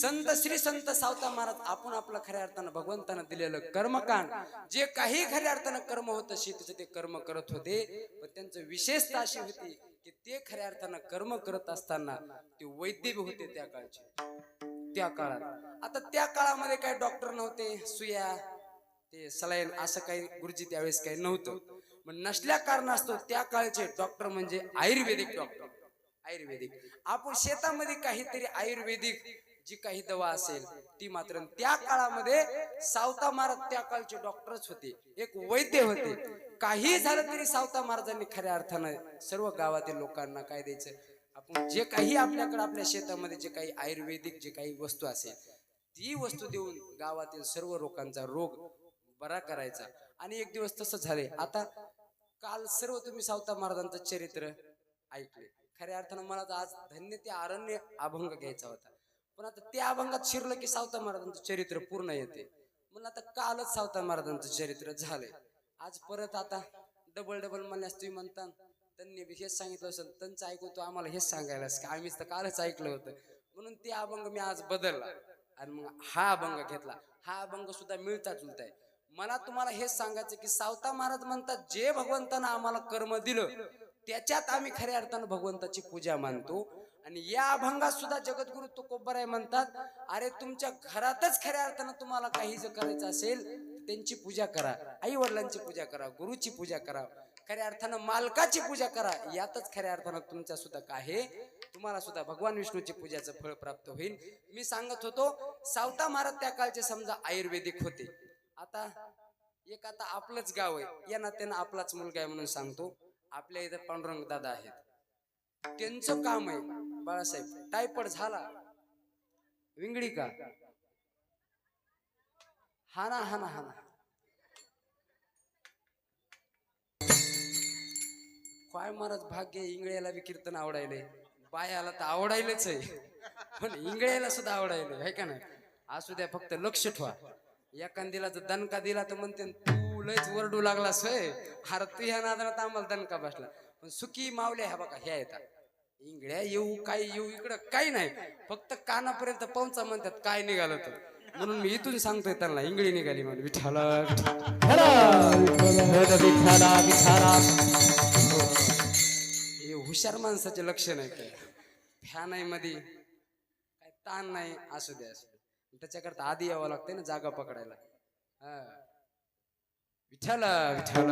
संत श्री संत सावता महाराज आपण आपलं खऱ्या अर्थानं भगवंतानं दिलेलं कर्मकांड. जे काही खऱ्या अर्थानं कर्म होतं शेतीचं ते कर्म करत होते. पण त्यांचं विशेषता अशी होती की ते खऱ्या अर्थानं कर्म करत असताना ते वैद्य बी होते त्या काळचे. त्या काळात. आता त्या काळामध्ये काही डॉक्टर नव्हते सुया ते सलाईन असं काही गुरुजी त्यावेळेस काही नव्हतं. मग नसल्या कारणास्तव त्या काळचे डॉक्टर म्हणजे आयुर्वेदिक डॉक्टर आयुर्वेदिक. आपण शेतामध्ये काहीतरी आयुर्वेदिक जी काही दवा असेल ती मात्र त्या काळामध्ये सावता महाराज त्या काळचे डॉक्टरच होते. एक वैद्य होते. काही झालं तरी सावता महाराजांनी खऱ्या अर्थानं सर्व गावातील लोकांना काय द्यायचं? आपण जे काही आपल्याकडे आपल्या शेतामध्ये जे काही आयुर्वेदिक जे काही वस्तू असेल ती वस्तू देऊन गावातील सर्व लोकांचा रोग बरा करायचा. आणि एक दिवस तसं झाले आता काल सर्व तुम्ही सावता महाराजांचं चरित्र ऐकले खऱ्या अर्थानं मला तर आज धन्य ते अरण्य अभंग घ्यायचा होता. पण आता त्या अभंगात शिरलं की सावता महाराजांचं चरित्र पूर्ण येते. म्हणून आता कालच सावता महाराजांचं चरित्र झालंय. आज परत आता डबल डबल म्हणल्यास तुम्ही म्हणता त्यांनी हेच सांगितलं असेल त्यांचं ऐकून तो आम्हाला हेच सांगायला की आम्हीच तर कालच ऐकलं होतं. म्हणून ते अभंग मी आज बदलला. आणि मग हा अभंग घेतला. हा अभंग सुद्धा मिळता जुळताय मला तुम्हाला हेच सांगायचं की सावता महाराज म्हणतात जे भगवंतानं आम्हाला कर्म दिलं त्याच्यात आम्ही खऱ्या अर्थानं भगवंताची पूजा मानतो. आणि या अभंगात सुद्धा जगद्गुरु तुकोबराय म्हणतात अरे तुमच्या घरातच खऱ्या अर्थानं तुम्हाला काही जर करायचं असेल त्यांची पूजा करा. आई वडिलांची पूजा करा गुरुची पूजा करा. खऱ्या अर्थानं मालकाची पूजा करा. यातच खऱ्या अर्थानं तुमच्या सुद्धा काय आहे तुम्हाला सुद्धा भगवान विष्णूची पूजाचं फळ प्राप्त होईल. मी सांगत होतो सावता महाराज त्या काळचे समजा आयुर्वेदिक होते. आता एक आता आपलंच गाव आहे. या नात्यानं आपलाच मुलगा आहे म्हणून सांगतो. आपल्या इथं पांडुरंग दादा आहेत. त्यांचं काम आहे बाळासाहेब टायफॉइड झाला. विंगडी का? हा ना हा ना हा ना काय महाराज भाग्य इंगळ्याला बी कीर्तन आवडायले बायाला तर आवडायलच आहे. पण इंगळ्याला सुद्धा आवडायले आहे का नाही? असू द्या फक्त लक्ष ठेवा. एखादीला जर दणका दिला तर म्हणते तू लयच वरडू लागलास होय. अरे तू ह्या नादाला आम्हाला दणका बसला. पण सुखी मावले ह्या बघा ह्या येतात इंगड्या येऊ काय येऊ इकडं काही नाही. फक्त कानापर्यंत पोहोचा म्हणतात काय निघालं तर. म्हणून मी इथून सांगतोय त्यांना इंगळी निघाली म्हणून विठाला हे हुशार माणसाचे लक्षण आहे काय फॅन आहे मध्ये काय ताण नाही असू द्या असू द्या त्याच्याकरता आधी यावं लागतंय ना जागा पकडायला. हा. विठ्ठल विठ्ठल.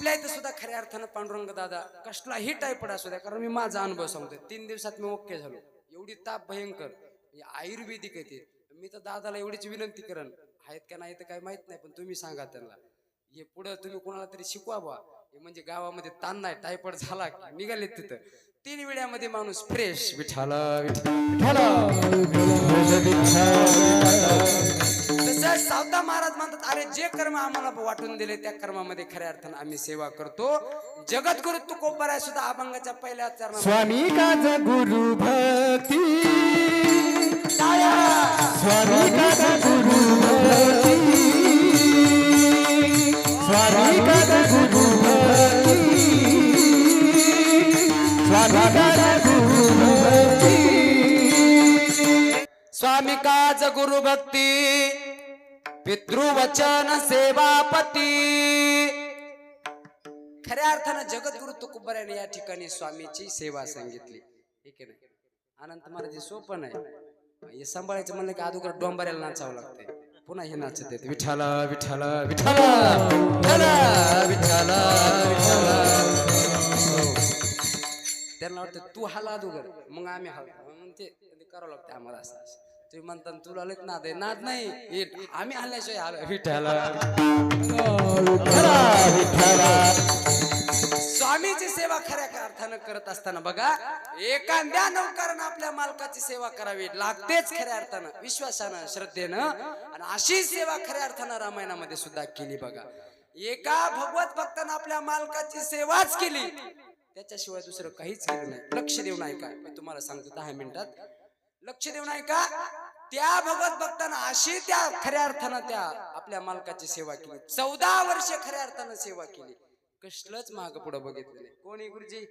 आपल्या इथं सुद्धा खऱ्या अर्थानं पांडुरंग दादा कसलाही टायफॉइड असू द्या कारण मी माझा अनुभव सांगतोय. तीन दिवसात मी ओके झालो. एवढी ताप भयंकर. आयुर्वेदिक आहे ते. मी तर दादाला एवढीच विनंती करण आहेत का नाही तर काय माहीत नाही पण तुम्ही सांगा त्यांना. हे पुढं तुम्ही कोणाला तरी शिकवा बा हे म्हणजे गावामध्ये ताण नाही टायफॉइड झाला की निघाले तिथं. तीन वेळ्यामध्ये माणूस फ्रेश विठाला सावता महाराज म्हणतात अरे जे कर्म आम्हाला वाटून दिले त्या कर्मामध्ये खऱ्या अर्थानं आम्ही सेवा करतो. जगद्गुरु तुकोबराय सुद्धा अभंगाच्या पहिल्या स्वामी काज गुरु भक्ती? स्वामी काज गुरु भक्ती? स्वामी काज गुरु भक्ती? स्वामी स्वामी गुरु भक्ती पितृवचन सेवापती. खऱ्या अर्थानं जगद्गुरु तुकोबराने या ठिकाणी स्वामीची सेवा सांगितली. ठीक आहे ना? अनंत महाराज हे आहे हे सांभाळायचं म्हणलं की अगोदर डोंबऱ्याला नाचावं लागतंय. पुन्हा हे नाचत येते. विठाला विठाला विठाला विठाला विठाला विठाला हो. त्यांना वाटतं तू हाला अगोदर मग आम्ही हाल मग ते ते करावं लागतं आम्हाला असं असं. तुम्ही म्हणता तुला लयच नाद आहे. नाद नाही हे आम्ही हल्ल्याशिवाय हाल विठाला स्वामीची सेवा खऱ्या अर्थानं करत असताना बघा एखाद्या नौकरानं आपल्या मालकाची सेवा करावी लागतेच खऱ्या अर्थानं विश्वासानं श्रद्धेनं. आणि अशी सेवा खऱ्या अर्थानं रामायणामध्ये सुद्धा केली बघा. एका भगवत भक्तानं आपल्या मालकाची सेवाच केली. त्याच्याशिवाय दुसरं काहीच केलं नाही. लक्ष देऊ नाही का मी तुम्हाला सांगतो दहा मिनिटात. लक्ष देऊ नाही का त्या भगवत भक्तानं अशी त्या खऱ्या अर्थानं त्या आपल्या मालकाची सेवा केली. चौदा वर्ष खऱ्या अर्थानं सेवा केली. कसलंच माग पुढे बघितलं नाही. कोणी गुरुजी?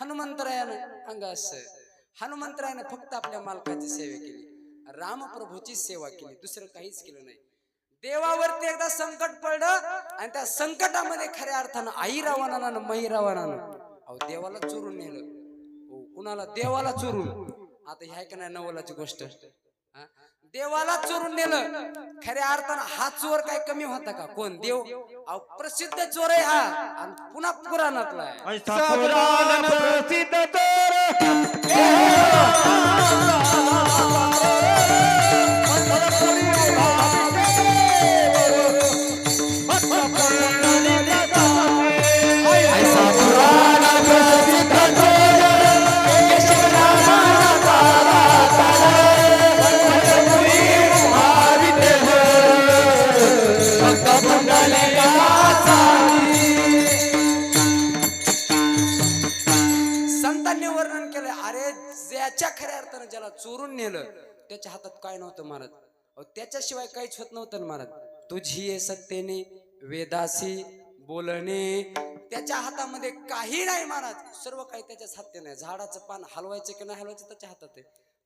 हनुमंतरायानं. अंगास हनुमंतरायानं फक्त आपल्या मालकाची सेवा केली. रामप्रभूची सेवा केली. दुसरं काहीच केलं नाही. देवावरती एकदा संकट पडलं आणि त्या संकटामध्ये खऱ्या अर्थानं आई रावणानं मही रावणानं अहो देवाला चोरून नेलं. हो कुणाला? देवाला चोरून. आता ह्या का नाही नवलाची गोष्ट. हा? देवाला चोरून नेलं खऱ्या अर्थानं हा चोर काय कमी होता का कोण देव अहो प्रसिद्ध चोर आहे हा आणि पुन्हा पुराणातला आहे प्रसिद्ध तोर चोरून नेलं. त्याच्या हातात काय नव्हतं महाराज त्याच्याशिवाय काहीच होत नव्हतं ना महाराज तुझी सत्तेने वेदासी बोलणे त्याच्या हातामध्ये काही नाही महाराज सर्व काही त्याच्याच हाते नाही झाडाचं पान हलवायचं की नाही हलवायचं त्याच्या हातात आहे.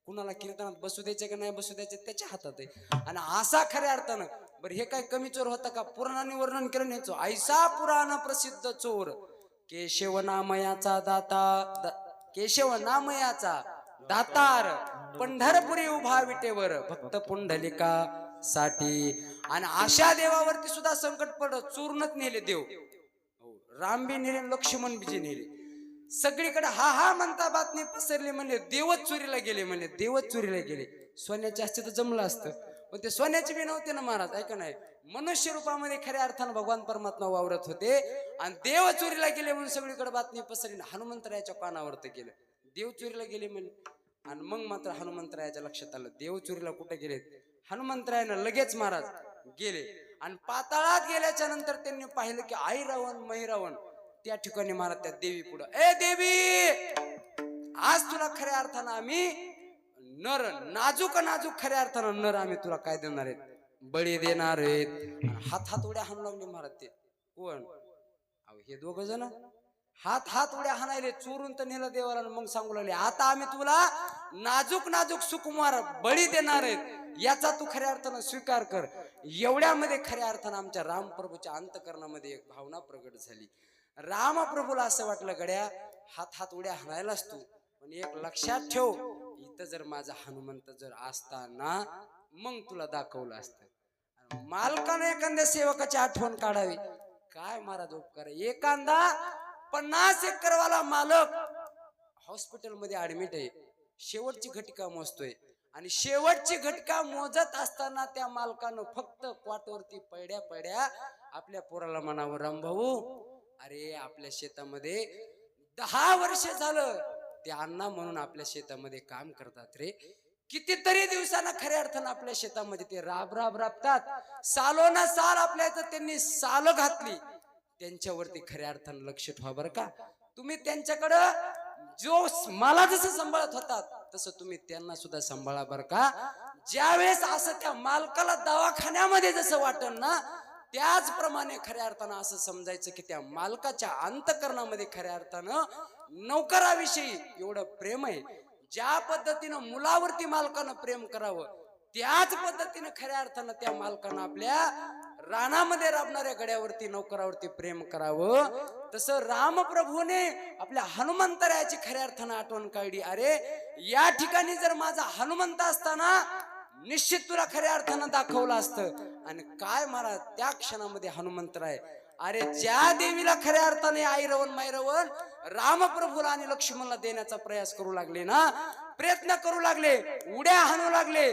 कुणाला कीर्तनात बसू द्यायचे की नाही बसू द्यायचे त्याच्या हातात आहे. आणि असा खऱ्या अर्थानं बरं हे काय कमी चोर होता का? पुराणाने वर्णन केलं न्यायचो ऐसा पुराण प्रसिद्ध चोर. केशव नामयाचा दाता द- केशव नामयाचा दातार. पंढरपुरी उभा विटेवर भक्त पुंडलिका साठी. आणि अशा देवावरती सुद्धा संकट पडत चूर्णच नेले देव. हो, रामबी नेले लक्ष्मण बीजी नेले. सगळीकडे हा हा म्हणता बातमी पसरली म्हणले देवच चोरीला गेले म्हणले देवच चोरीला गेले. सोन्याचे असते तर जमलं असतं. पण ते सोन्याचे बी नव्हते ना महाराज ऐका नाही मनुष्य रूपामध्ये खऱ्या अर्थानं भगवान परमात्मा वावरत होते. आणि देव चोरीला गेले म्हणून सगळीकडे बातमी पसरली हनुमंतरायाच्या कानावरती गेलं. देव चोरीला गेले म्हणे आणि मग मात्र हनुमंतरायाच्या लक्षात आलं देवचुरीला कुठे गेलेत? हनुमंतरायानं लगेच महाराज गेले. आणि पाताळात गेल्याच्यानंतर त्यांनी पाहिलं की आई रावण मै रावण त्या ठिकाणी महाराज त्या देवी पुढं ए देवी आज तुला खऱ्या अर्थानं आम्ही नर नाजूक नाजूक खऱ्या अर्थानं नर आम्ही तुला काय देणार आहेत? बळी देणार आहेत. हात हात उड्या हाणू लागले महाराज ते. कोण? अहो हे दोघ जण. हात हात उड्या हाणायले चोरून तर नेलं देवाला मग सांगू लागले आता आम्ही तुला नाजूक नाजूक सुकुमार बळी देणार आहेत. याचा तू खऱ्या अर्थानं स्वीकार कर. एवढ्यामध्ये खऱ्या अर्थानं आमच्या रामप्रभूच्या अंतकरणामध्ये एक भावना प्रगट झाली. रामप्रभूला असं वाटलं गड्या हात हात उड्या हाणायलाच तू पण एक लक्षात ठेव इथं जर माझा हनुमंत जर असताना मग तुला दाखवलं असतं. मालकाने एखाद्या सेवकाची आठवण काढावी. काय महाराज उपकार एखादा पन्नास एकरवाला मालक हॉस्पिटलमध्ये ऍडमिट आहे. शेवटची घटका मोजतोय. आणि शेवटची घटका मोजत असताना त्या मालकानं फक्त क्वाटवरती पैड्या पैड्या आपल्या पोराला मनावर रामभाऊ अरे आपल्या शेतामध्ये दहा वर्ष झालं ते अण्णा म्हणून आपल्या शेतामध्ये काम करतात रे. कितीतरी दिवसांना खऱ्या अर्थानं आपल्या शेतामध्ये ते राब राब राबतात. सालो ना साल आपल्या इथं त्यांनी साल घातली. त्यांच्यावरती खऱ्या अर्थानं लक्ष ठेवा बरं का. तुम्ही त्यांच्याकडं जो मला जसं सांभाळत होता तसं तुम्ही त्यांना सुद्धा सांभाळा बरं का. ज्यावेळेस असं त्या मालकाला दवाखान्यामध्ये जसं वाटन ना त्याचप्रमाणे खऱ्या अर्थानं असं समजायचं की त्या मालकाच्या अंतकरणामध्ये खऱ्या अर्थानं नौकराविषयी एवढं प्रेम आहे. ज्या पद्धतीनं मुलावरती मालकानं प्रेम करावं त्याच पद्धतीनं खऱ्या अर्थानं त्या मालकानं आपल्या रानामध्ये राबणाऱ्या गड्यावरती नोकरावरती प्रेम करावं. तसं रामप्रभूने आपल्या हनुमंतरायाची खऱ्या अर्थानं आठवण काढली. अरे या ठिकाणी जर माझा हनुमंत असताना निश्चित तुला खऱ्या अर्थानं दाखवलं असतं. आणि काय मला त्या क्षणामध्ये हनुमंतराय अरे ज्या देवीला खऱ्या अर्थाने आईरवण मायरवण रामप्रभूला आणि लक्ष्मणला देण्याचा प्रयास करू लागले ना प्रयत्न करू लागले उड्या हाणू लागले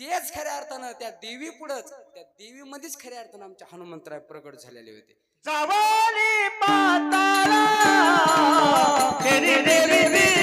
तेच खऱ्या अर्थानं त्या देवी पुढंच त्या देवी मध्येच खऱ्या अर्थानं आमच्या हनुमंतराय प्रगट झालेले होते तेरी देवी देवी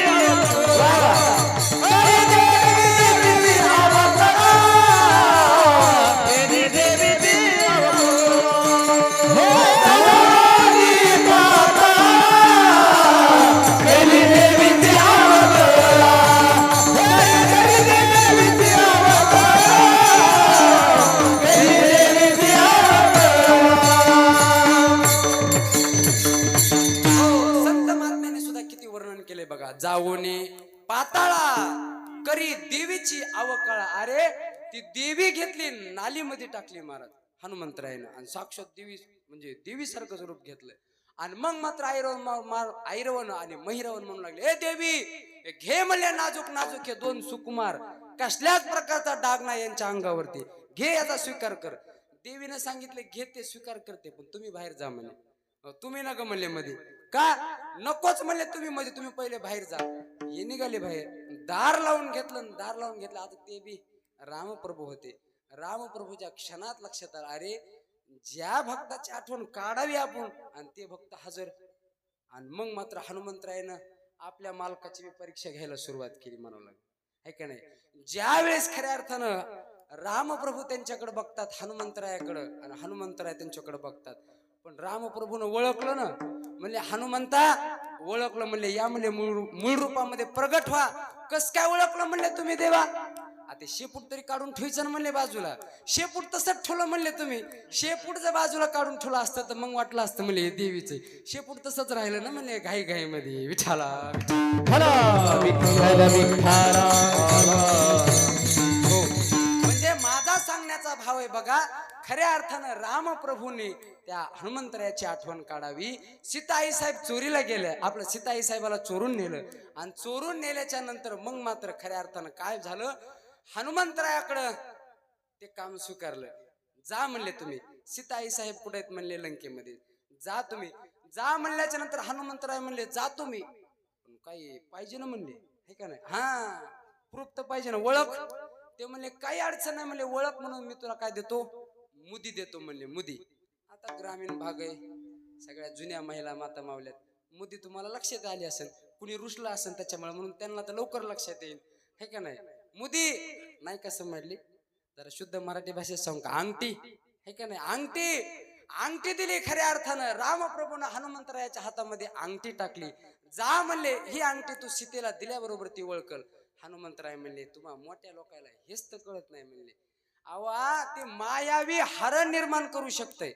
जाऊने पाताळा करी देवीची अवकाळा अरे ती देवी घेतली नालीमध्ये टाकली महाराज हनुमंतरायनं. आणि साक्षात देवी म्हणजे देवी सारखं रूप घेतलं आणि मग मात्र ऐरवन मा- आणि महिरवन म्हणू लागले हे देवी घे म्हणले नाजूक नाजूक हे दोन सुकुमार. कसल्याच प्रकारचा डाग नाही यांच्या अंगावरती. घे याचा स्वीकार कर. देवीने सांगितले घे ते स्वीकार करते पण तुम्ही बाहेर जा म्हणे. तुम्ही नका म्हणले मध्ये का? नकोच म्हणले तुम्ही म्हणजे तुम्ही पहिले बाहेर जा. हे निघाले बाहेर. दार लावून घेतलं दार लावून घेतलं. आता ते बी रामप्रभू होते. रामप्रभूच्या क्षणात लक्षात आलं अरे ज्या भक्ताची आठवण काढावी आपण आणि ते भक्त हजर. आणि मग मात्र हनुमंतरायनं आपल्या मालकाची परीक्षा घ्यायला सुरुवात केली म्हणावं लागेल. है का नाही? ज्या वेळेस खऱ्या अर्थानं रामप्रभू त्यांच्याकडे बघतात हनुमंतरायाकडं आणि हनुमंतराय त्यांच्याकडे बघतात पण रामप्रभूनं ओळखलं ना म्हणले हनुमंता ओळखलं म्हणले या म्हणले मूळ मूळ रूपामध्ये प्रगट व्हा. कस काय ओळखलं म्हणले तुम्ही देवा? आता शेपूट तरी काढून ठेवायचं ना म्हणले बाजूला. शेपूट तसंच ठेवलं म्हणले तुम्ही. शेपूट जर बाजूला काढून ठेवलं असतं तर मग वाटलं असतं म्हणले देवीचं शेपूट तसंच राहिलं ना म्हणले घाई घाई मध्ये विठाला भाव आहे बघा. खऱ्या अर्थानं रामप्रभूंनी त्या हनुमंतरायाची आठवण काढावी. सीताई साहेब चोरीला गेले. आपलं सीताई साहेबाला चोरून नेलं. आणि चोरून नेल्याच्या नंतर मग मात्र खऱ्या अर्थानं काय झालं? हनुमंतरायाकडं ते काम स्वीकारलं. जा म्हणले तुम्ही. सीताई साहेब कुठे आहेत म्हणले लंकेमध्ये. जा तुम्ही. जा म्हणल्याच्या नंतर हनुमंतराय म्हणले जा तुम्ही. काही पाहिजे ना म्हणले. हे का नाही? हा. प्रूफ तर पाहिजे ना. ओळख. ते म्हणले काही अडचण नाही म्हणले ओळख म्हणून मी तुला काय देतो? मुदी देतो म्हणले मुदी. आता ग्रामीण भाग आहे. सगळ्या जुन्या महिला माता मावल्यात. मुदी तुम्हाला लक्षात आली असेल कुणी रुसला असेल त्याच्यामुळे म्हणून त्यांना तर लवकर लक्षात येईल. हे का नाही? मुदी! नाही का समजली? जरा शुद्ध मराठी भाषेत सांगू का? अंगठी! हे का नाही? अंगठी! अंगठी दिली खऱ्या अर्थानं. रामप्रभूनं हनुमंतरायाच्या हातामध्ये अंगठी टाकली. जा म्हणले ही अंगठी तू सीतेला दिल्याबरोबर ती ओळखल. हनुमंतराय म्हणले तुम्हा मोठ्या लोकांना हेच तर कळत नाही म्हणले. अवा ते मायावी हरण निर्माण करू शकतय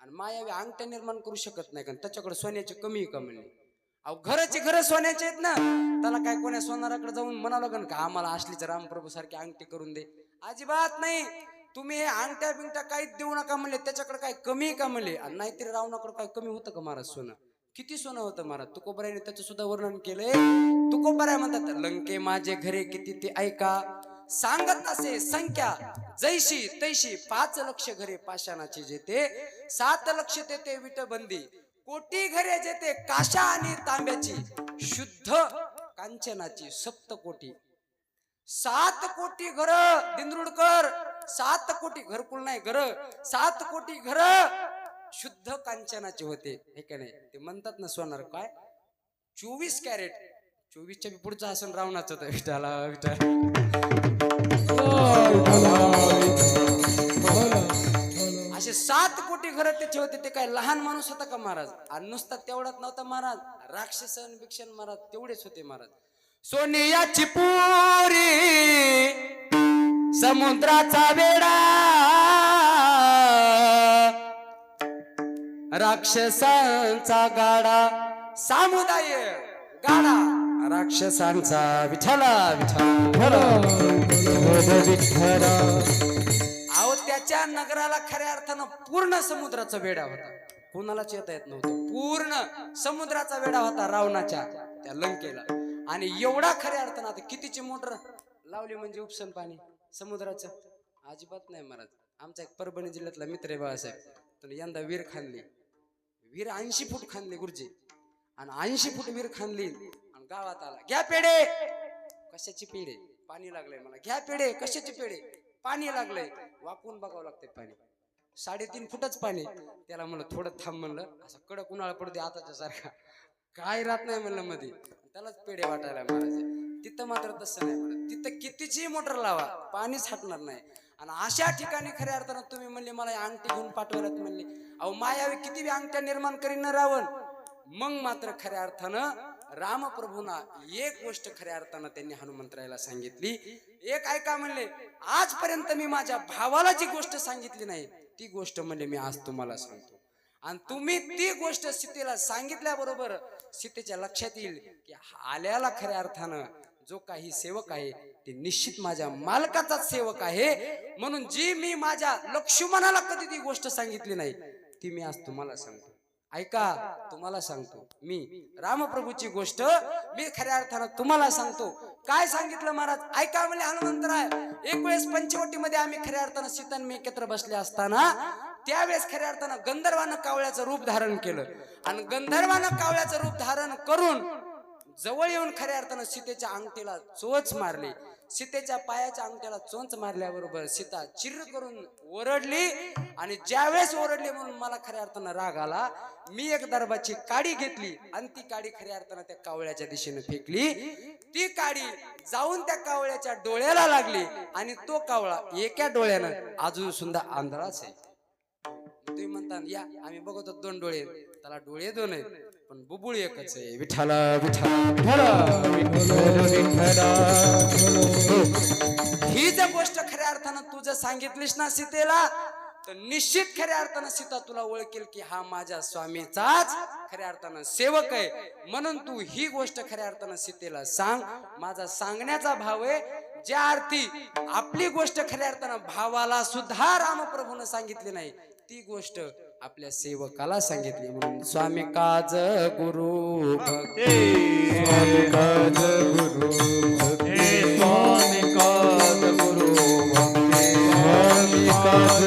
आणि मायावी अंगठ्या निर्माण करू शकत नाही कारण त्याच्याकडे सोन्याची कमी का म्हणले. अहो घरचे घर सोन्याचे आहेत ना त्याला काय कोण्या सोनाराकडे जाऊन म्हणावं लागेल का आम्हाला असलीच रामप्रभू सारखी अंगठी करून दे. अजिबात नाही तुम्ही हे अंगठ्या बिंगट्या काहीच देऊ नका म्हणले. त्याच्याकडे काय कमी का म्हणले? आणि नाहीतरी रावणाकडे काय कमी होतं का महाराज सोनं? किती सोनं होतं महाराज? तुकोबराने त्याचं सुद्धा वर्णन केलंय. तुकोबरा म्हणतात लंके माझे घरे किती ते ऐका. सांगत असे संख्या. जैशी तैशी पाच लक्ष घरे पाषाणाची जेते. सात लक्ष तेथे विटबंदी. कोटी घरे जेते काशा आणि तांब्याची. शुद्ध कांचनाची सप्त कोटी. सात कोटी घर दिंद्रुडकर सात कोटी घरकुल नाही घर. सात कोटी घर शुद्ध कांचनाचे होते. हे का नाही? ते म्हणतात ना सोनार काय? चोवीस कॅरेट. चोवीसच्या बी पुढचा असून रावणाचं होतं विठाला विठाला असे सात कोटी घर त्याचे होते ते काय लहान माणूस होता का महाराज? आणि नुसता तेवढाच नव्हता महाराज. राक्षसन भिक्षण महाराज तेवढेच होते महाराज. सोनियाची पुरी समुद्राचा वेडा राक्षसांचा गाडा. सामुदाय गाडा. राक्षसांचा विठला विठला विठ्ठला. अहो त्याच्या नगराला खऱ्या अर्थानं पूर्ण समुद्राचा वेढा होता. कोणालाच येता येत नव्हतं. पूर्ण समुद्राचा वेढा होता रावणाच्या त्या लंकेला. आणि एवढा खऱ्या अर्थानं आता कितीची मोटर लावली म्हणजे उपसन पाणी? समुद्राचं? अजिबात नाही महाराज. आमचा एक परभणी जिल्ह्यातला मित्र आहे बाळासाहेब. तर यंदा वीर खांदली वीर ऐंशी फूट खांदले गुरुजी. आणि ऐंशी फूट वीर खांदली आणि गावात आला घ्या पेढे. कशाची पेढे? पाणी लागलंय मला. घ्या पेढे. कशाचे पेढे? पाणी लागलंय. वाकून बघावं लागतंय पाणी. साडेतीन फुटच पाणी. त्याला म्हणलं थोडं थांब म्हणलं. असं कडक उन्हाळा पडते आताच्या सारखा. काय राहत नाही म्हणलं मध्ये त्यालाच पेढे वाटायला महाराज तिथं मात्र तसं नाही. म्हणत तिथं कितीची मोटर लावा. पाणीच हटणार नाही. आणि अशा ठिकाणी खऱ्या अर्थानं तुम्ही म्हणले मला अंगठी घेऊन पाठवल्यात म्हणले. अहो मायावी किती बी अंगठ्या निर्माण करीन रावण. मग मात्र खऱ्या अर्थानं रामप्रभूना एक गोष्ट खऱ्या अर्थानं त्यांनी हनुमंतरायला सांगितली. एक ऐका म्हणले आजपर्यंत मी माझ्या भावाला जी गोष्ट सांगितली नाही ती गोष्ट म्हणले मी आज तुम्हाला सांगतो. आणि तुम्ही ती गोष्ट सीतेला सांगितल्याबरोबर सीतेच्या लक्षात येईल की आल्याला खऱ्या अर्थानं जो काही सेवक आहे ते निश्चित माझ्या मालकाचाच सेवक आहे. म्हणून जी मी माझ्या लक्ष्मणाला कधी ती गोष्ट सांगितली नाही ती मी आज तुम्हाला सांगतो. ऐका तुम्हाला सांगतो. मी रामप्रभूची गोष्ट मी खऱ्या अर्थानं तुम्हाला सांगतो. काय सांगितलं महाराज? ऐका म्हणजे हनुमंतराय एक वेळेस पंचवटीमध्ये आम्ही खऱ्या अर्थानं सीतन मी एकत्र बसले असताना त्यावेळेस खऱ्या अर्थानं गंधर्वानं कावळ्याचं रूप धारण केलं. आणि गंधर्वानं कावळ्याचं रूप धारण करून जवळ येऊन खऱ्या अर्थानं सीतेच्या अंगठीला चोच मारली. सीतेच्या पायाच्या अंगठ्याला चोच मारल्याबरोबर सीता चिर करून ओरडली आणि ज्यावेळेस ओरडली म्हणून मला खऱ्या अर्थानं राग आला मी एक दरबाची काडी घेतली आणि ती काडी खऱ्या अर्थानं त्या कावळ्याच्या दिशेने फेकली. ती काडी जाऊन त्या कावळ्याच्या डोळ्याला लागली आणि तो कावळा एका डोळ्यानं अजून सुद्धा आंधळाच आहे. तुम्ही म्हणता या आम्ही बघतो दोन डोळे त्याला डोळे दोन आहेत. पण बुबुळ एकच आहे. विठाला विठाला विठ्ठल विठ्ठल विठ्ठला. ही जर गोष्ट खऱ्या अर्थानं तू जर सांगितलीस ना सीतेला तर निश्चित खऱ्या अर्थानं सीता तुला ओळखेल की हा माझ्या स्वामीचाच खऱ्या अर्थानं सेवक आहे. म्हणून तू ही गोष्ट खऱ्या अर्थानं सीतेला सांग. माझा सांगण्याचा भाव आहे ज्या अर्थी आपली गोष्ट खऱ्या अर्थानं भावाला सुद्धा रामप्रभूनं सांगितली नाही ती गोष्ट आपल्या सेवकाला सांगितली म्हणून स्वामी काज गुरु भक्त. स्वामी काज गुरु भक्ती. स्वामी काज गुरु भक्ती. स्वामी काज